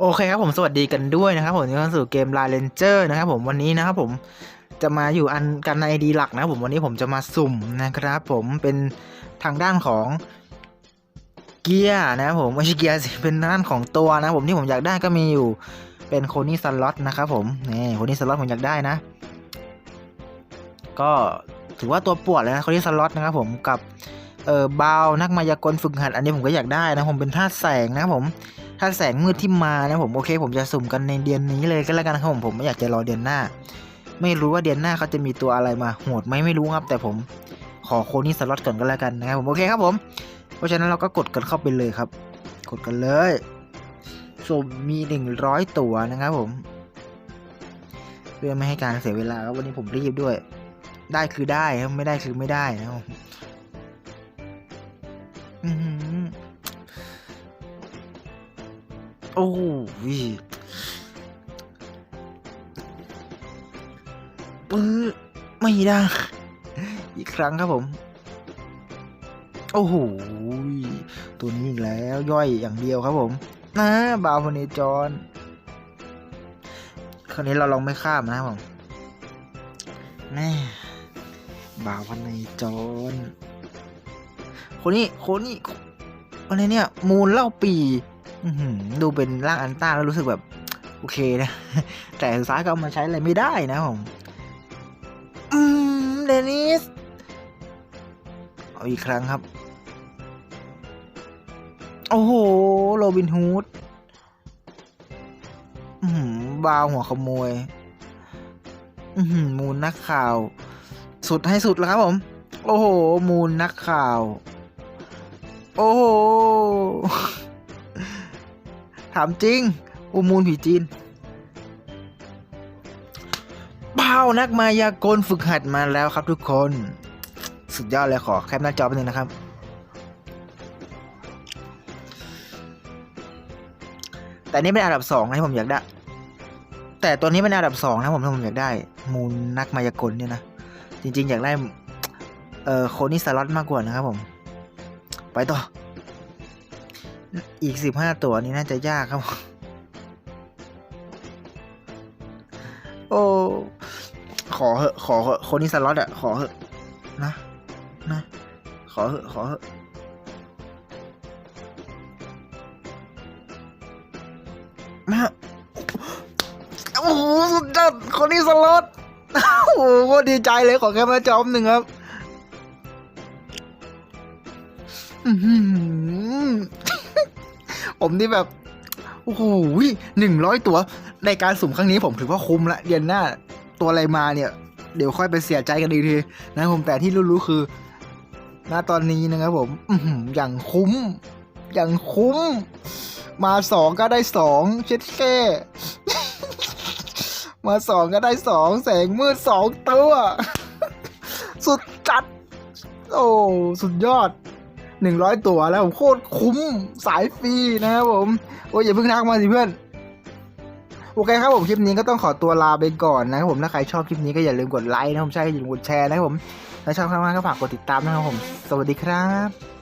โอเคครับผมสวัสดีกันด้วยนะครับผมที่เข้าสู่เกม l า n เ Ranger นะครับผมวันนี้นะครับผมจะมาอยู่อันกันในไอดีหลักนะครับผมวันนี้ผมจะมาสุ่มนะครับผมเป็นทางด้านของเกียร์นะครับผมไม่ใช่เกียร์สิเป็นด้านของตัวนะผมที่ผมอยากได้ก็มีอยู่เป็นโคนี่สล็อตนะครับผมนี่โคนี่สล็อตผมอยากได้นะ ก็ถือว่าตัวปวดเลยนะโคนี่สล็อตนะครับผมกับเออบาวนักมายากลฝึกหัดอันนี้ผมก็อยากได้นะผมเป็นธาตุแสงนะครับผม ถ้าแสงมืดที่มานะผมโอเค ผมจะสุ่มกันในเดือนนี้เลยก็แล้วกันครับผมผมไม่อยากจะรอเดือนหน้า ไม่รู้ว่าเดือนหน้าเขาจะมีตัวอะไรมาโหดไหมไม่รู้ครับ แต่ผมขอโคนี่สล็อตก่อนก็แล้วกันนะครับผมโอเคครับผม เพราะฉะนั้นเราก็กดกันเข้าไปเลยครับ กดกันเลยสุ่มมีหนึ่งร้อยตัวนะครับผม เพื่อไม่ให้การเสียเวลาครับวันนี้ผมรีบด้วย ได้คือได้ไม่ได้คือไม่ได้นะครับผมอื้อ โอ้โหปื้อไม่ได้ อีกครั้งครับผม โอ้โหตัวนี้อีกแล้ว ย่อยอย่างเดียวครับผม นะบาวพเนจรคราวนี้เราลองไม่ข้ามนะครับผมแน่บาวพเนจรคนนี้คนนี้อะไรเนี่ย มูลเล่าปี ดูเป็นร่างอันต้าแล้วรู้สึกแบบโอเคนะ แต่สุดท้ายก็เอามาใช้อะไรไม่ได้นะผม อืมเดนิส เอาอีกครั้งครับ โอ้โห โรบินฮูดอือหือบาวหัวขโมย อืมูลนักข่าว สุดให้สุดแล้วครับผม โอ้โห มูลนักข่าว โอ้โห ถามจริงอุมูลผีจีนเป้านักมายากลฝึกหัดมาแล้วครับทุกคน สุดยอดเลยขอแคปหน้าจอไปหนึ่งนะครับ แต่นี่เป็นอันดับสองนะที่ผมอยากได้ แต่ตัวนี้เป็นอันดับสองนะผมที่ผมอยากได้ มูลนักมายากลเนี่ยนะ จริง ๆ อยากได้ เอ่อโคนี่สล็อตมากกว่านะครับผม ไปต่อ อีกสิบห้าตัวนี้น่าจะยากครับ โอ้ขอเหอะขอเหอะคนนี้สล็อตอะขอเหอะนะนะขอเหอะขอเหอะมาโอ้โหสุดยอดคนนี้สล็อตโอ้โหดีใจเลยขอแค่มาจอมหนึ่งครับอื้อหือ ผมนี่แบบโอ้โหหนึ่งร้อยตัว ในการสุ่มครั้งนี้ผมถือว่าคุ้มละเดือนหน้าตัวอะไรมาเนี่ย เดี๋ยวค่อยไปเสียใจกันอีกทีนะผมแต่ที่รู้ๆคือณตอนนี้นะครับผมอย่างคุ้ม อย่างคุ้ม มาสองก็ได้สองเช็ดแค่มาสองก็ได้สองแสงมืดสองตัว สุดจัด โอ้ สุดยอด หนึ่งร้อยตัวแล้วผมโคตรคุ้มสายฟรีนะครับผมโอ้ยอย่าเพิ่งทักมาสิเพื่อนโอเคครับผมคลิปนี้ก็ต้องขอตัวลาไปก่อนนะครับผมถ้าใครชอบคลิปนี้ก็อย่าลืมกดไลค์นะครับผมใช่อย่าลืมกดแชร์นะครับผมถ้าชอบมากก็ฝากกดติดตามนะครับผม สวัสดีครับ